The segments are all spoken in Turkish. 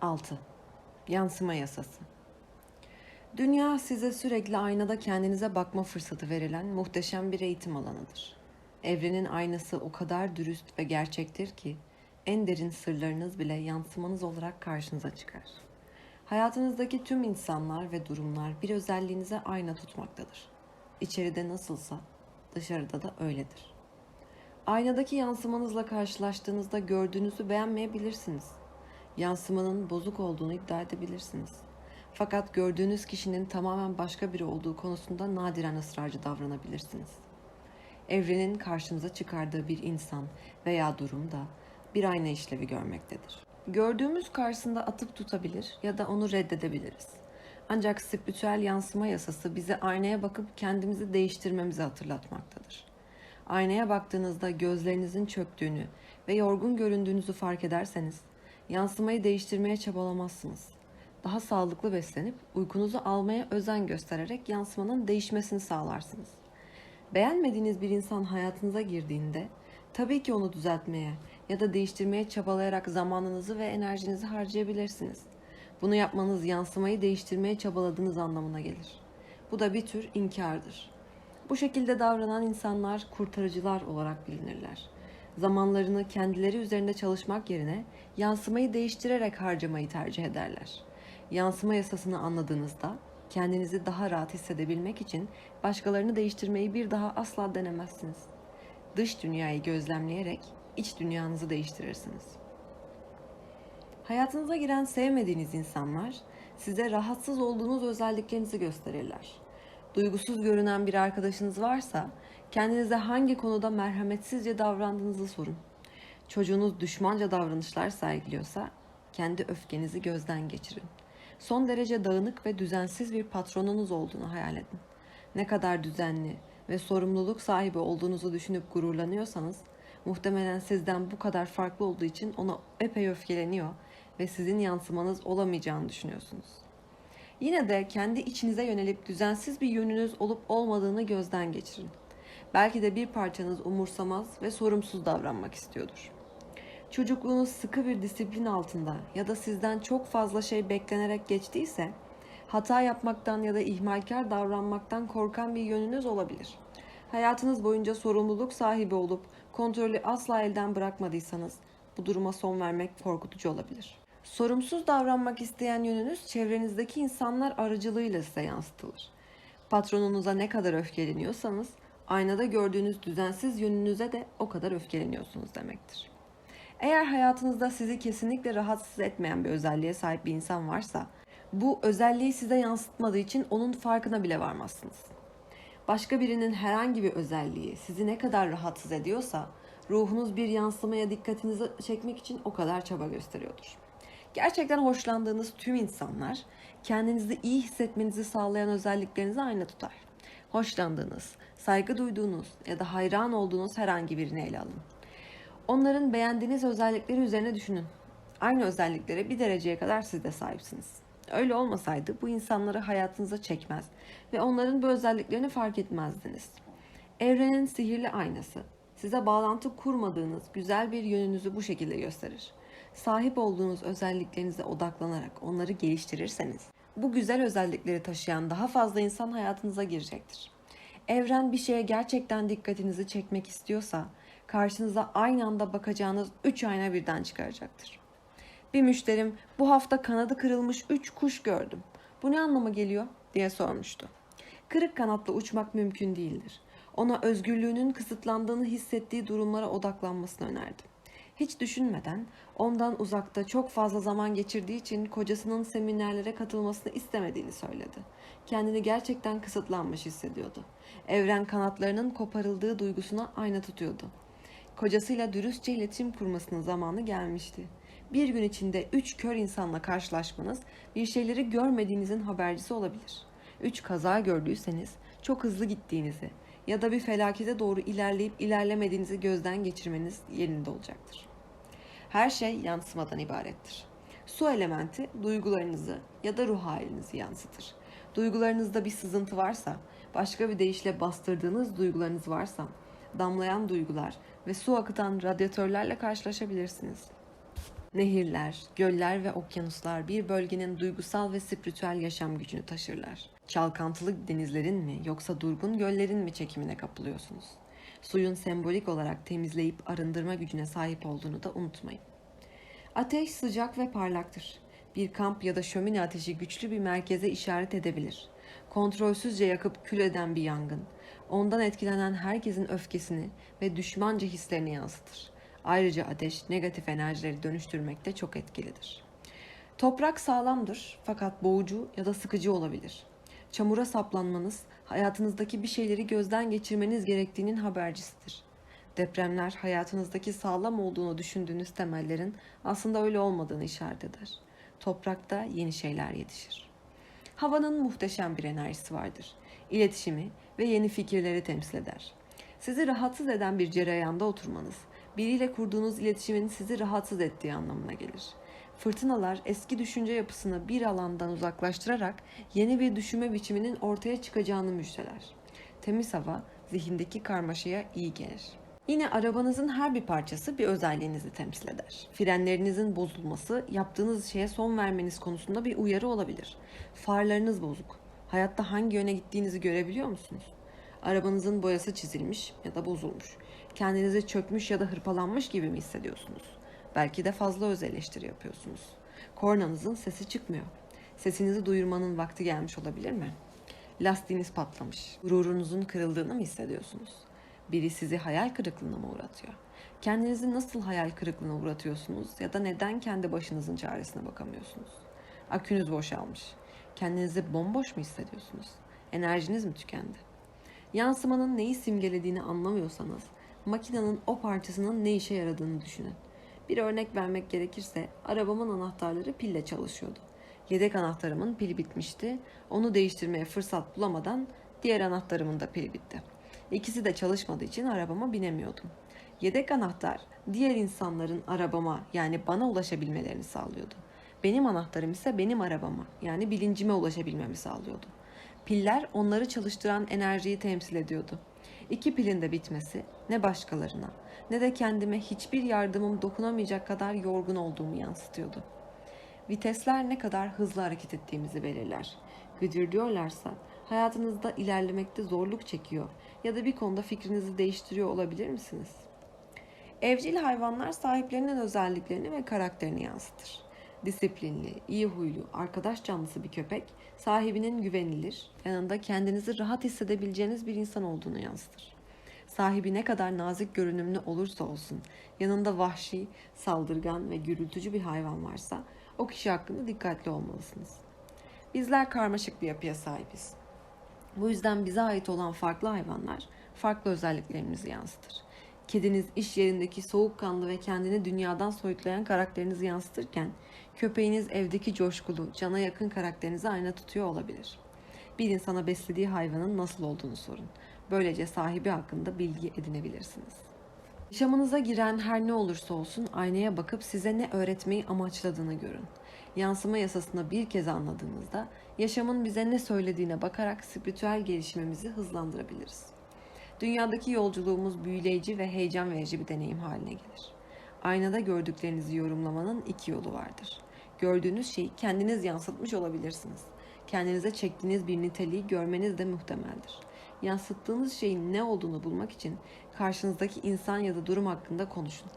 6. Yansıma yasası. Dünya size sürekli aynada kendinize bakma fırsatı verilen muhteşem bir eğitim alanıdır. Evrenin aynası o kadar dürüst ve gerçektir ki en derin sırlarınız bile yansımanız olarak karşınıza çıkar. Hayatınızdaki tüm insanlar ve durumlar bir özelliğinize ayna tutmaktadır. İçeride nasılsa dışarıda da öyledir. Aynadaki yansımanızla karşılaştığınızda gördüğünüzü beğenmeyebilirsiniz. Yansımanın bozuk olduğunu iddia edebilirsiniz. Fakat gördüğünüz kişinin tamamen başka biri olduğu konusunda nadiren ısrarcı davranabilirsiniz. Evrenin karşımıza çıkardığı bir insan veya durum da bir ayna işlevi görmektedir. Gördüğümüz karşısında atıp tutabilir ya da onu reddedebiliriz. Ancak spiritüel yansıma yasası bize aynaya bakıp kendimizi değiştirmemizi hatırlatmaktadır. Aynaya baktığınızda gözlerinizin çöktüğünü ve yorgun göründüğünüzü fark ederseniz yansımayı değiştirmeye çabalamazsınız. Daha sağlıklı beslenip uykunuzu almaya özen göstererek yansımanın değişmesini sağlarsınız. Beğenmediğiniz bir insan hayatınıza girdiğinde tabii ki onu düzeltmeye ya da değiştirmeye çabalayarak zamanınızı ve enerjinizi harcayabilirsiniz. Bunu yapmanız yansımayı değiştirmeye çabaladığınız anlamına gelir. Bu da bir tür inkardır. Bu şekilde davranan insanlar kurtarıcılar olarak bilinirler. Zamanlarını kendileri üzerinde çalışmak yerine yansımayı değiştirerek harcamayı tercih ederler. Yansıma yasasını anladığınızda kendinizi daha rahat hissedebilmek için başkalarını değiştirmeyi bir daha asla denemezsiniz. Dış dünyayı gözlemleyerek iç dünyanızı değiştirirsiniz. Hayatınıza giren sevmediğiniz insanlar size rahatsız olduğunuz özelliklerinizi gösterirler. Duygusuz görünen bir arkadaşınız varsa kendinize hangi konuda merhametsizce davrandığınızı sorun. Çocuğunuz düşmanca davranışlar sergiliyorsa kendi öfkenizi gözden geçirin. Son derece dağınık ve düzensiz bir patronunuz olduğunu hayal edin. Ne kadar düzenli ve sorumluluk sahibi olduğunuzu düşünüp gururlanıyorsanız muhtemelen sizden bu kadar farklı olduğu için ona epey öfkeleniyor ve sizin yansımanız olamayacağını düşünüyorsunuz. Yine de kendi içinize yönelip düzensiz bir yönünüz olup olmadığını gözden geçirin. Belki de bir parçanız umursamaz ve sorumsuz davranmak istiyordur. Çocukluğunuz sıkı bir disiplin altında ya da sizden çok fazla şey beklenerek geçtiyse, hata yapmaktan ya da ihmalkar davranmaktan korkan bir yönünüz olabilir. Hayatınız boyunca sorumluluk sahibi olup kontrolü asla elden bırakmadıysanız bu duruma son vermek korkutucu olabilir. Sorumsuz davranmak isteyen yönünüz çevrenizdeki insanlar aracılığıyla size yansıtılır. Patronunuza ne kadar öfkeleniyorsanız aynada gördüğünüz düzensiz yönünüze de o kadar öfkeleniyorsunuz demektir. Eğer hayatınızda sizi kesinlikle rahatsız etmeyen bir özelliğe sahip bir insan varsa, bu özelliği size yansıtmadığı için onun farkına bile varmazsınız. Başka birinin herhangi bir özelliği sizi ne kadar rahatsız ediyorsa, ruhunuz bir yansımaya dikkatinizi çekmek için o kadar çaba gösteriyordur. Gerçekten hoşlandığınız tüm insanlar kendinizi iyi hissetmenizi sağlayan özelliklerinizi aynı tutar. Hoşlandığınız, saygı duyduğunuz ya da hayran olduğunuz herhangi birini ele alın. Onların beğendiğiniz özellikleri üzerine düşünün. Aynı özelliklere bir dereceye kadar siz de sahipsiniz. Öyle olmasaydı bu insanları hayatınıza çekmez ve onların bu özelliklerini fark etmezdiniz. Evrenin sihirli aynası size bağlantı kurmadığınız güzel bir yönünüzü bu şekilde gösterir. Sahip olduğunuz özelliklerinize odaklanarak onları geliştirirseniz bu güzel özellikleri taşıyan daha fazla insan hayatınıza girecektir. Evren bir şeye gerçekten dikkatinizi çekmek istiyorsa karşınıza aynı anda bakacağınız 3 ayna birden çıkaracaktır. Bir müşterim bu hafta kanadı kırılmış 3 kuş gördüm. Bu ne anlama geliyor diye sormuştu. Kırık kanatla uçmak mümkün değildir. Ona özgürlüğünün kısıtlandığını hissettiği durumlara odaklanmasını önerdim. Hiç düşünmeden ondan uzakta çok fazla zaman geçirdiği için kocasının seminerlere katılmasını istemediğini söyledi. Kendini gerçekten kısıtlanmış hissediyordu. Evren kanatlarının koparıldığı duygusuna ayna tutuyordu. Kocasıyla dürüstçe iletişim kurmasının zamanı gelmişti. Bir gün içinde üç kör insanla karşılaşmanız bir şeyleri görmediğinizin habercisi olabilir. Üç kaza gördüyseniz çok hızlı gittiğinizi ya da bir felakete doğru ilerleyip ilerlemediğinizi gözden geçirmeniz yerinde olacaktır. Her şey yansımadan ibarettir. Su elementi duygularınızı ya da ruh halinizi yansıtır. Duygularınızda bir sızıntı varsa, başka bir deyişle bastırdığınız duygularınız varsa, damlayan duygular ve su akıtan radyatörlerle karşılaşabilirsiniz. Nehirler, göller ve okyanuslar bir bölgenin duygusal ve spiritüel yaşam gücünü taşırlar. Çalkantılı denizlerin mi yoksa durgun göllerin mi çekimine kapılıyorsunuz? Suyun sembolik olarak temizleyip arındırma gücüne sahip olduğunu da unutmayın. Ateş sıcak ve parlaktır. Bir kamp ya da şömine ateşi güçlü bir merkeze işaret edebilir. Kontrolsüzce yakıp kül eden bir yangın. Ondan etkilenen herkesin öfkesini ve düşmanca hislerini yansıtır. Ayrıca ateş negatif enerjileri dönüştürmekte çok etkilidir. Toprak sağlamdır fakat boğucu ya da sıkıcı olabilir. Çamura saplanmanız, hayatınızdaki bir şeyleri gözden geçirmeniz gerektiğinin habercisidir. Depremler hayatınızdaki sağlam olduğunu düşündüğünüz temellerin aslında öyle olmadığını işaret eder. Toprakta yeni şeyler yetişir. Havanın muhteşem bir enerjisi vardır. İletişimi ve yeni fikirleri temsil eder. Sizi rahatsız eden bir cereyanda oturmanız, biriyle kurduğunuz iletişimin sizi rahatsız ettiği anlamına gelir. Fırtınalar eski düşünce yapısını bir alandan uzaklaştırarak yeni bir düşünme biçiminin ortaya çıkacağını müjdeler. Temiz hava zihindeki karmaşaya iyi gelir. Yine arabanızın her bir parçası bir özelliğinizi temsil eder. Frenlerinizin bozulması, yaptığınız şeye son vermeniz konusunda bir uyarı olabilir. Farlarınız bozuk. Hayatta hangi yöne gittiğinizi görebiliyor musunuz? Arabanızın boyası çizilmiş ya da bozulmuş. Kendinizi çökmüş ya da hırpalanmış gibi mi hissediyorsunuz? Belki de fazla öz eleştiri yapıyorsunuz. Kornanızın sesi çıkmıyor. Sesinizi duyurmanın vakti gelmiş olabilir mi? Lastiğiniz patlamış. Gururunuzun kırıldığını mı hissediyorsunuz? Biri sizi hayal kırıklığına mı uğratıyor? Kendinizi nasıl hayal kırıklığına uğratıyorsunuz ya da neden kendi başınızın çaresine bakamıyorsunuz? Akünüz boşalmış. Kendinizi bomboş mu hissediyorsunuz? Enerjiniz mi tükendi? Yansımanın neyi simgelediğini anlamıyorsanız, makinenin o parçasının ne işe yaradığını düşünün. Bir örnek vermek gerekirse, arabamın anahtarları pille çalışıyordu. Yedek anahtarımın pili bitmişti. Onu değiştirmeye fırsat bulamadan diğer anahtarımın da pili bitti. İkisi de çalışmadığı için arabama binemiyordum. Yedek anahtar diğer insanların arabama yani bana ulaşabilmelerini sağlıyordu. Benim anahtarım ise benim arabama yani bilincime ulaşabilmemi sağlıyordu. Piller onları çalıştıran enerjiyi temsil ediyordu. İki pilin de bitmesi ne başkalarına ne de kendime hiçbir yardımım dokunamayacak kadar yorgun olduğumu yansıtıyordu. Vitesler ne kadar hızlı hareket ettiğimizi belirler. Güdür hayatınızda ilerlemekte zorluk çekiyor ya da bir konuda fikrinizi değiştiriyor olabilir misiniz? Evcil hayvanlar sahiplerinin özelliklerini ve karakterini yansıtır. Disiplinli, iyi huylu, arkadaş canlısı bir köpek, sahibinin güvenilir, yanında kendinizi rahat hissedebileceğiniz bir insan olduğunu yansıtır. Sahibi ne kadar nazik görünümlü olursa olsun, yanında vahşi, saldırgan ve gürültücü bir hayvan varsa o kişi hakkında dikkatli olmalısınız. Bizler karmaşık bir yapıya sahibiz. Bu yüzden bize ait olan farklı hayvanlar farklı özelliklerimizi yansıtır. Kediniz iş yerindeki soğukkanlı ve kendini dünyadan soyutlayan karakterinizi yansıtırken, köpeğiniz evdeki coşkulu, cana yakın karakterinizi ayna tutuyor olabilir. Bir insana beslediği hayvanın nasıl olduğunu sorun. Böylece sahibi hakkında bilgi edinebilirsiniz. Yaşamınıza giren her ne olursa olsun aynaya bakıp size ne öğretmeyi amaçladığını görün. Yansıma yasasını bir kez anladığınızda yaşamın bize ne söylediğine bakarak spiritüel gelişimimizi hızlandırabiliriz. Dünyadaki yolculuğumuz büyüleyici ve heyecan verici bir deneyim haline gelir. Aynada gördüklerinizi yorumlamanın iki yolu vardır. Gördüğünüz şeyi kendiniz yansıtmış olabilirsiniz. Kendinize çektiğiniz bir niteliği görmeniz de muhtemeldir. Yansıttığınız şeyin ne olduğunu bulmak için karşınızdaki insan ya da durum hakkında konuşun.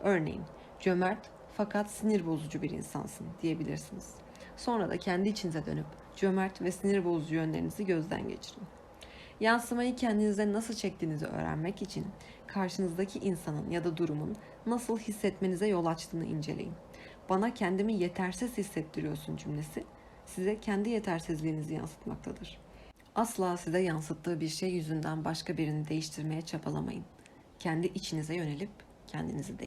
Örneğin, cömert fakat sinir bozucu bir insansın diyebilirsiniz. Sonra da kendi içinize dönüp cömert ve sinir bozucu yönlerinizi gözden geçirin. Yansımayı kendinize nasıl çektiğinizi öğrenmek için karşınızdaki insanın ya da durumun nasıl hissetmenize yol açtığını inceleyin. Bana kendimi yetersiz hissettiriyorsun cümlesi size kendi yetersizliğinizi yansıtmaktadır. Asla size yansıttığı bir şey yüzünden başka birini değiştirmeye çabalamayın. Kendi içinize yönelip kendinizi değiştirin.